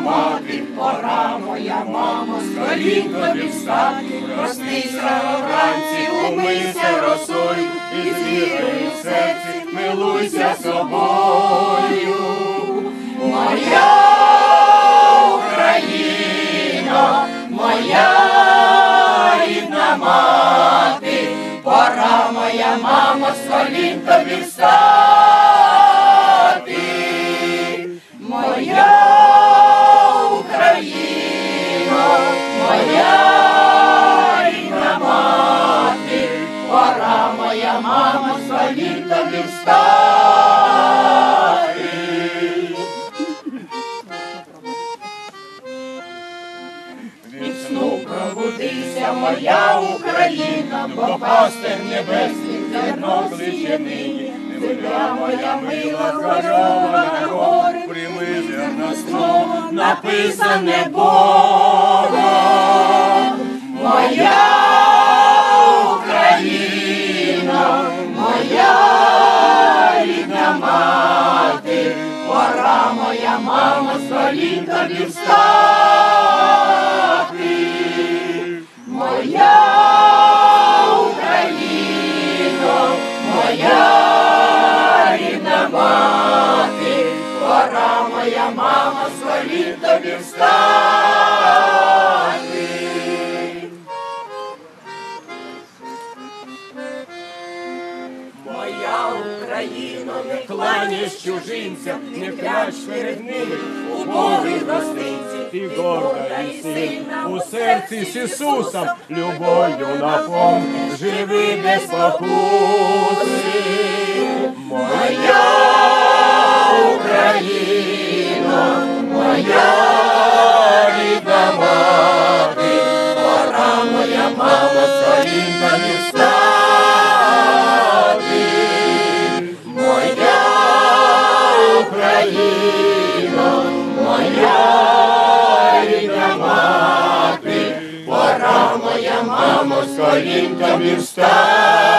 мати, пора моя мамо, з колін тобі встати, проснися вранці, умийся росою, і з вірою в серці милуйся собою. Моя Україна, моя рідна мати, пора моя мама, з колін тобі встати. Пора моя мама, колін тобі встати. Від сну пробудися, моя Україна, бо пастир небесний зерно кличе нині. Земля моя мила, згорована на гори, прийми зерно слово, написане Богом. Моя мама, з колін тобі встати. Моя Україна, моя рідна мати, пора моя мама, з тобі встати. Моя Україна, не кланясь чужинцям, не кляч перед ними, Боги гостинці, Ти горда і сильна, у серці з Ісусом, любов'ю наповни, живи без спокуси. Моя Україна, моя рідна мати, пора моя мама, сторінка мати, пора моя